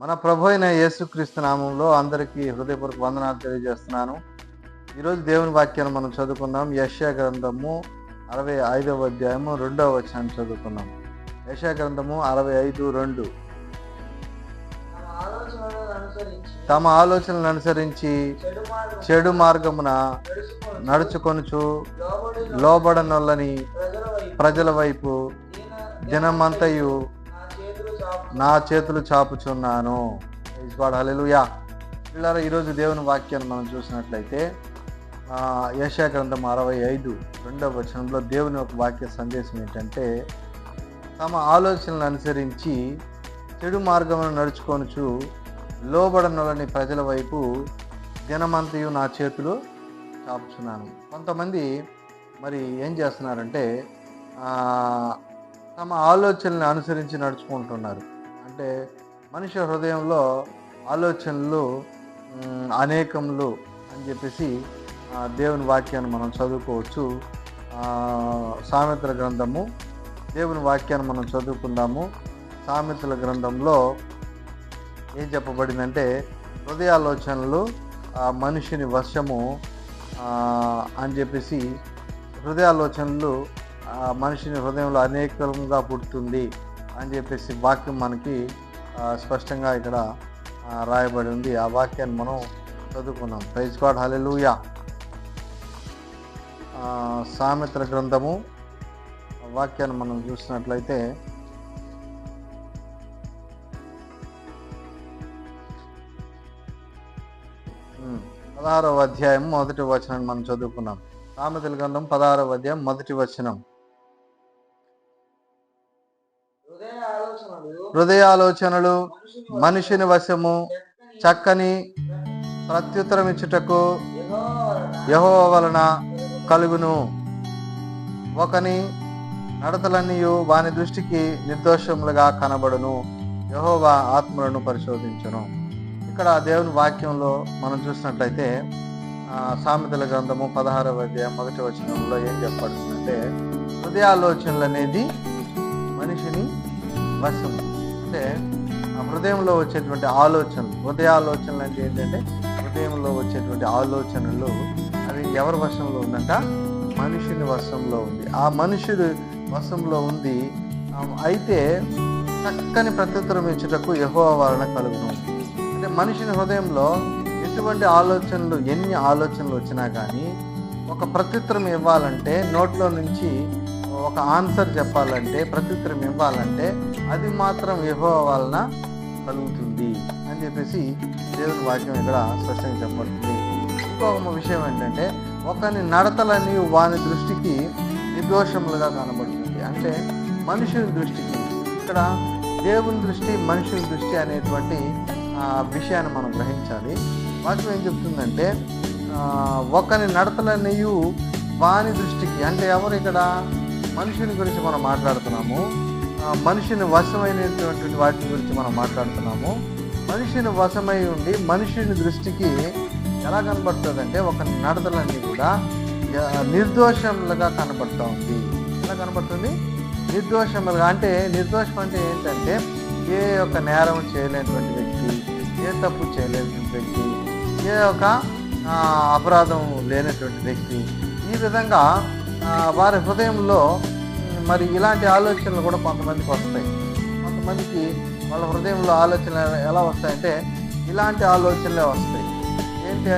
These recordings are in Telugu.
మన ప్రభు అయిన యేసుక్రీస్తు నామంలో అందరికీ హృదయపూర్వక వందనాలు తెలియజేస్తున్నాను. ఈరోజు దేవుని వాక్యాన్ని మనం చదువుకుందాం. యశ్యా గ్రంథము అరవై ఐదవ అధ్యాయము రెండవ వచనాన్ని చదువుకుందాం. యశ్యా గ్రంథము అరవై ఐదు రెండు. తమ ఆలోచనలను అనుసరించి చెడు మార్గమున నడుచుకొనుచు లోబడనొల్లని ప్రజల వైపు దినమంతయు నా చేతులు చాపుచున్నాను. గాడ్ హలెలుయా చాపుచున్నాను పిల్లల ఈరోజు దేవుని వాక్యాన్ని మనం చూసినట్లయితే ఆ, గ్రంథం అరవై ఐదు రెండవ వచనంలో దేవుని ఒక వాక్య సందేశం ఏంటంటే తమ ఆలోచనలను అనుసరించి చెడు మార్గమును నడుచుకొనుచు లోబడనులని ప్రజల వైపు దినమంతయు నా చేతులు చాపుచున్నాను. కొంతమంది మరి ఏం చేస్తున్నారంటే తమ ఆలోచనలను అనుసరించి నడుచుకుంటున్నారు. అంటే మనిషి హృదయంలో ఆలోచనలు అనేకములు అని చెప్పేసి దేవుని వాక్యాన్ని మనం చదువుకోవచ్చు. సామెత్ర సామెతల గ్రంథము దేవుని వాక్యాన్ని మనం చదువుకుందాము. సామెతల గ్రంథంలో ఏం చెప్పబడిందంటే హృదయాలోచనలు మనిషిని వశము అని చెప్పేసి హృదయాలోచనలు మనిషిని హృదయంలో అనేకంగా పుడుతుంది. అని చెప్పేసి వాక్యం మనకి స్పష్టంగా ఇక్కడ రాయబడి ఉంది. ఆ వాక్యాన్ని మనం చదువుకున్నాం ప్రైజ్ గాడ్ హలెలుయా సామెతల గ్రంథము వాక్యాన్ని మనం చూసినట్లయితే పదహారవ అధ్యాయం మొదటి వచనం మనం చదువుకున్నాం. సామెతల గ్రంథం పదహారవ అధ్యాయం మొదటి వచనం. హృదయాలోచనలు మనిషిని మనిషిని వశము చక్కని ప్రత్యుత్తరం ఇచ్చుటకు యెహోవా వలన యహో వలన కలుగును. ఒకని నడతలన్నీయు వాని దృష్టికి నిర్దోషములుగా కనబడును. యహోవా ఆత్మలను పరిశోధించును. ఇక్కడ దేవుని వాక్యంలో మనం చూసినట్లయితే ఆ, సామెతల గ్రంథము పదహారవ అధ్యాయం మొదటి వచనంలో ఏం చెప్పబడుతుందంటే హృదయాలోచనలు అనేది వశం అంటే ఆ హృదయంలో వచ్చేటువంటి ఆలోచనలు హృదయాలోచనలు అంటే ఏంటంటే హృదయంలో వచ్చేటువంటి ఆలోచనలు అవి ఎవరి వశంలో ఉందంట? మనిషిని వశంలో ఉంది. ఆ మనుషుడు వశంలో ఉంది. అయితే చక్కని ప్రత్యుత్తరం ఇచ్చుటకు యహో వలన కలుగును. అంటే మనిషిని హృదయంలో ఎటువంటి ఆలోచనలు ఎన్ని ఆలోచనలు వచ్చినా కానీ ఒక ప్రత్యుత్తరం ఇవ్వాలంటే నోట్లో నుంచి ఒక ఆన్సర్ చెప్పాలంటే ప్రత్యుత్తరం ఇవ్వాలంటే అది మాత్రం యహో వలన కలుగుతుంది అని చెప్పేసి దేవుని వాక్యం ఇక్కడ స్పష్టంగా చెప్పబడుతుంది. ఇంకొక విషయం ఏంటంటే ఒకని నడతలని వాని దృష్టికి నిర్దోషములుగా కనబడుతుంది. అంటే మనుషుని దృష్టికి. ఇక్కడ దేవుని దృష్టి మనుషుని దృష్టి అనేటువంటి విషయాన్ని మనం గ్రహించాలి. వాక్యం ఏం చెప్తుందంటే ఒకని నడతలనియు వాని దృష్టికి. అంటే ఎవరు ఇక్కడ? మనుషుని గురించి మనం మాట్లాడుతున్నాము. మనిషిని వశమైనటువంటి వాటి గురించి మనం మాట్లాడుతున్నాము. మనిషిని వశమై ఉండి మనుషుని దృష్టికి ఎలా కనబడుతుందంటే ఒక నడతలన్నీ కూడా నిర్దోషములుగా కనబడుతూ ఉంది. ఎలా కనబడుతుంది? నిర్దోషములుగా అంటే నిర్దోషం అంటే ఏంటంటే ఏ ఒక్క నేరం చేయలేనటువంటి వ్యక్తి ఏ తప్పు చేయలేనటువంటి వ్యక్తి ఏ యొక్క అపరాధం లేనటువంటి వ్యక్తి ఈ విధంగా వారి హృదయంలో మరి ఇలాంటి ఆలోచనలు కూడా కొంతమందికి వస్తాయి. కొంతమందికి వాళ్ళ హృదయంలో ఆలోచనలు ఎలా వస్తాయంటే ఇలాంటి ఆలోచనలే వస్తాయి. ఏంటి?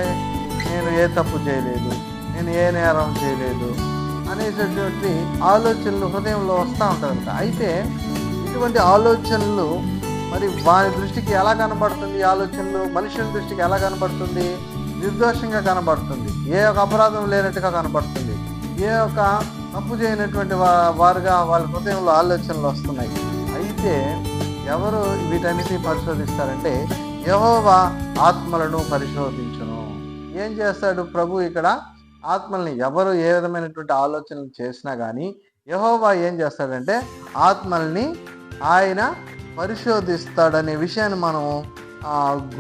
నేను ఏ తప్పు చేయలేదు. నేను ఏ నేరం చేయలేదు అనేటటువంటి ఆలోచనలు హృదయంలో వస్తూ ఉంటారంట అయితే ఇటువంటి ఆలోచనలు మరి వారి దృష్టికి ఎలా కనబడుతుంది? ఆలోచనలు మనుషుల దృష్టికి ఎలా కనబడుతుంది? నిర్దోషంగా కనబడుతుంది. ఏ ఒక అపరాధం లేనట్టుగా కనబడుతుంది. ఏ ఒక తప్పు చేయనటువంటి వా- వారుగా వాళ్ళ హృదయంలో ఆలోచనలు వస్తున్నాయి. అయితే ఎవరు వీటన్నిటిని పరిశోధిస్తారంటే యహోవా ఆత్మలను పరిశోధించును. ఏం చేస్తాడు ప్రభు ఇక్కడ? ఆత్మల్ని ఎవరు ఏ విధమైనటువంటి ఆలోచనలు చేసినా కానీ యహోవా ఏం చేస్తాడంటే ఆత్మల్ని ఆయన పరిశోధిస్తాడనే విషయాన్ని మనం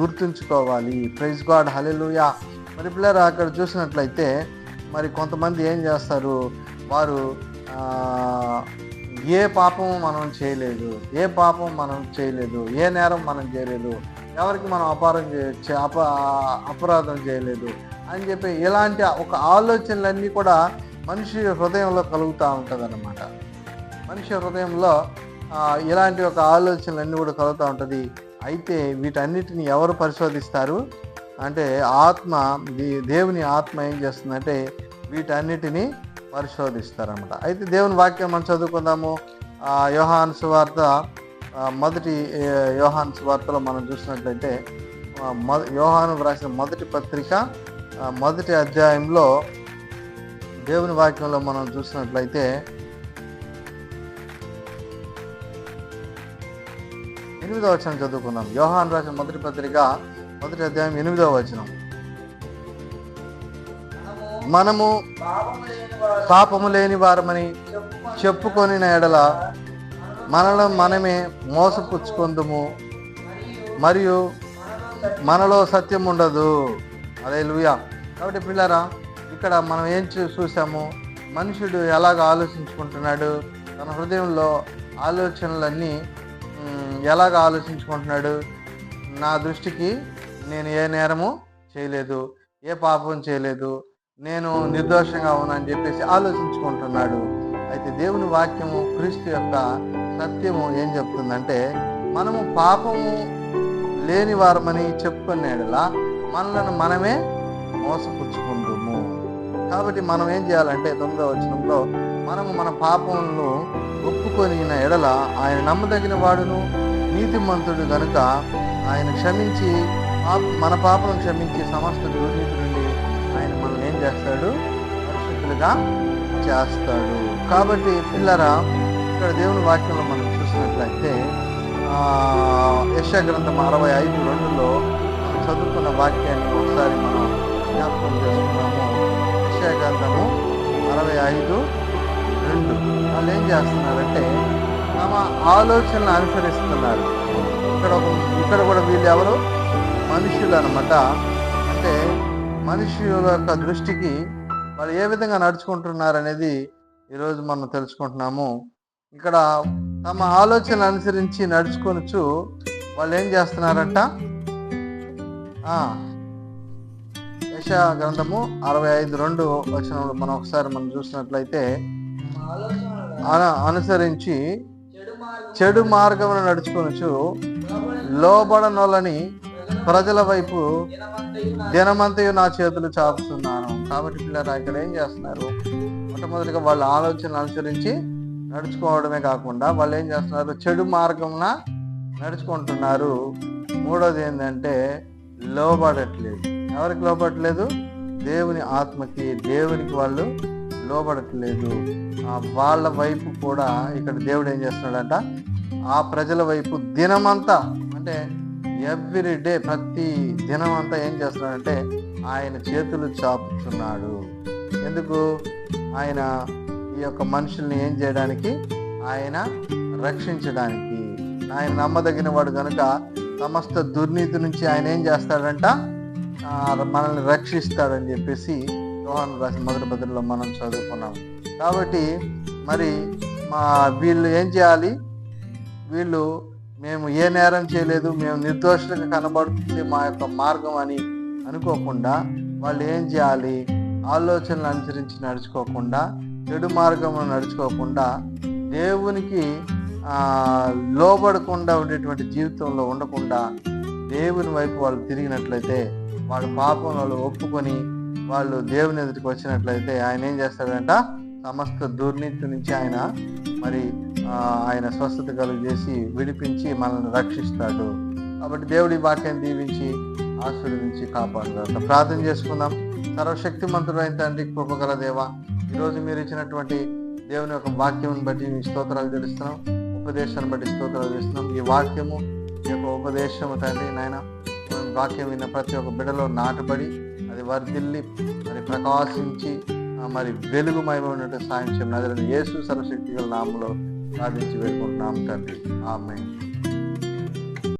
గుర్తుంచుకోవాలి. ప్రైజ్ గాడ్ హలెలుయా మరి పిల్లలు అక్కడ చూసినట్లయితే మరి కొంతమంది ఏం చేస్తారు? వారు ఏ పాపం మనం చేయలేదు ఏ పాపం మనం చేయలేదు ఏ నేరం మనం చేయలేదు ఎవరికి మనం అపారం చే అప అపరాధం చేయలేదు అని చెప్పి ఇలాంటి ఒక ఆలోచనలన్నీ కూడా మనిషి హృదయంలో కలుగుతూ ఉంటుంది మనిషి హృదయంలో ఇలాంటి ఒక ఆలోచనలన్నీ కూడా కలుగుతూ ఉంటుంది. అయితే వీటన్నిటిని ఎవరు పరిశోధిస్తారు? అంటే ఆత్మ దేవుని ఆత్మ ఏం చేస్తుందంటే వీటన్నిటిని పరిశోధిస్తారనమాట అయితే దేవుని వాక్యం మనం చదువుకుందాము. యోహాన్ సువార్త మొదటి యోహాన్ సువార్తలో మనం చూసినట్లయితే మొద- యోహాను వ్రాసిన మొదటి పత్రిక మొదటి అధ్యాయంలో దేవుని వాక్యంలో మనం చూసినట్లయితే ఎనిమిదవ వచనం చదువుకుందాం. యోహాన్ రాసిన మొదటి పత్రిక మొదటి అధ్యాయం ఎనిమిదవ వచనం. మనము పాపము లేని వారమని చెప్పుకొని ఎడల మనలో మనమే మోసపుచ్చుకుందుము. మరియు మనలో సత్యం ఉండదు. అదే లుయా కాబట్టి పిల్లరా ఇక్కడ మనం ఏం చూ చూసాము మనుషుడు ఎలాగ ఆలోచించుకుంటున్నాడు? తన హృదయంలో ఆలోచనలన్నీ ఎలాగ ఆలోచించుకుంటున్నాడు? నా దృష్టికి నేను ఏ నేరము చేయలేదు. ఏ పాపం చేయలేదు. నేను నిర్దోషంగా ఉన్నానని చెప్పేసి ఆలోచించుకుంటున్నాడు. అయితే దేవుని వాక్యము క్రీస్తు యొక్క సత్యము ఏం చెప్తుందంటే మనము పాపము లేని వారమని చెప్పుకునేలా మనలను మనమే మోసపుచ్చుకుందుము. కాబట్టి మనం ఏం చేయాలంటే తొమ్మిదో వచనంలో మనము మన పాపములను ఒప్పుకొని ఎడల ఆయన నమ్మదగిన వాడును నీతిమంతుడు కనుక ఆయన క్షమించి మన పాపను క్షమించి సమస్త దుర్నీతి చేస్తాడు పరిశుద్ధులుగా చేస్తాడు. కాబట్టి పిల్లరా ఇక్కడ దేవుని వాక్యంలో మనం చూసినట్లయితే ఆ, గ్రంథం అరవై ఐదు రెండులో చదువుకున్న వాక్యాన్ని ఒకసారి మనం జ్ఞాపకం చేసుకున్నాము. యెషయా గ్రంథము అరవై ఐదు రెండు. వాళ్ళు ఏం చేస్తున్నారంటే తమ ఆలోచనలు అనుసరిస్తున్నారు. ఇక్కడ ఒక ఇక్కడ కూడా వీళ్ళు ఎవరు? మనుషులు అనమాట మనుషుల యొక్క దృష్టికి వాళ్ళు ఏ విధంగా నడుచుకుంటున్నారు అనేది ఈరోజు మనం తెలుసుకుంటున్నాము. ఇక్కడ తమ ఆలోచనలు అనుసరించి నడుచుకొనొచ్చు వాళ్ళు ఏం చేస్తున్నారంట? యశ గ్రంథము అరవై ఐదు రెండు వచనంలో మనం ఒకసారి మనం చూసినట్లయితే అనుసరించి చెడు మార్గమును నడుచుకొనొచ్చు లోబడి ప్రజల వైపు దినమంతయు నా నా చేతులు చాపుతున్నాను. కాబట్టి పిల్లలు ఇక్కడ ఏం చేస్తున్నారు? మొట్టమొదటిగా వాళ్ళ ఆలోచనలు అనుసరించి నడుచుకోవడమే కాకుండా వాళ్ళు ఏం చేస్తున్నారు? చెడు మార్గంన నడుచుకుంటున్నారు. మూడోది ఏంటంటే లోబడట్లేదు. ఎవరికి లోబడట్లేదు? దేవుని ఆత్మకి. దేవునికి వాళ్ళు లోబడట్లేదు. వాళ్ళ వైపు కూడా ఇక్కడ దేవుడు ఏం చేస్తున్నాడంట? ఆ ప్రజల వైపు దినమంతా అంటే ఎవ్రీ డే ప్రతి దినం అంతా ఏం చేస్తున్నాడంటే ఆయన చేతులు చాపుతున్నాడు ఎందుకు? ఆయన ఈ యొక్క మనుషుల్ని ఏం చేయడానికి? ఆయన రక్షించడానికి. ఆయన నమ్మదగిన వాడు కనుక సమస్త దుర్నీతి నుంచి ఆయన ఏం చేస్తాడంట? మనల్ని రక్షిస్తాడని చెప్పేసి యోహాను రాసిన మొదటి పత్రికలో మనం చదువుకున్నాం. కాబట్టి మరి మా వీళ్ళు ఏం చేయాలి? వీళ్ళు మేము ఏ నేరం చేయలేదు మేము నిర్దోషంగా కనబడుతుంది మా యొక్క మార్గం అని అనుకోకుండా వాళ్ళు ఏం చేయాలి? ఆలోచనలు అనుసరించి నడుచుకోకుండా చెడు మార్గంలో నడుచుకోకుండా దేవునికి లోబడకుండా ఉండేటువంటి జీవితంలో ఉండకుండా దేవుని వైపు వాళ్ళు తిరిగినట్లయితే వాళ్ళ పాపం వాళ్ళు ఒప్పుకొని వాళ్ళు దేవుని ఎదుటికి వచ్చినట్లయితే ఆయన ఏం చేస్తాడంట? సమస్త దుర్నీతి నుంచి ఆయన మరి ఆయన స్వస్థత కలుగు చేసి విడిపించి మనల్ని రక్షిస్తాడు. కాబట్టి దేవుడి వాక్యాన్ని దీవించి ఆశీర్వదించి కాపాడుతాడు ప్రార్థన చేసుకుందాం. సర్వశక్తిమంతుడైన తండ్రి కృపగల దేవ ఈరోజు మీరు ఇచ్చినటువంటి దేవుని యొక్క వాక్యం బట్టి మీ స్తోత్రాలు తెలుస్తున్నాం. ఉపదేశాన్ని బట్టి స్తోత్రాలు చేస్తున్నాం ఈ వాక్యము ఈ యొక్క ఉపదేశము తండ్రి నాయన వాక్యం విన్న ప్రతి ఒక్క బిడలో నాటబడి అది వర్ధిల్లి మరి ప్రకాశించి మరి వెలుగుమయమైనటువంటి ఉన్నట్టు సాయం చేయడం యేసు సర్వశక్తి గల నామంలో ప్రార్థించి వేడుకుంటున్నాం తండ్రి. ఆమె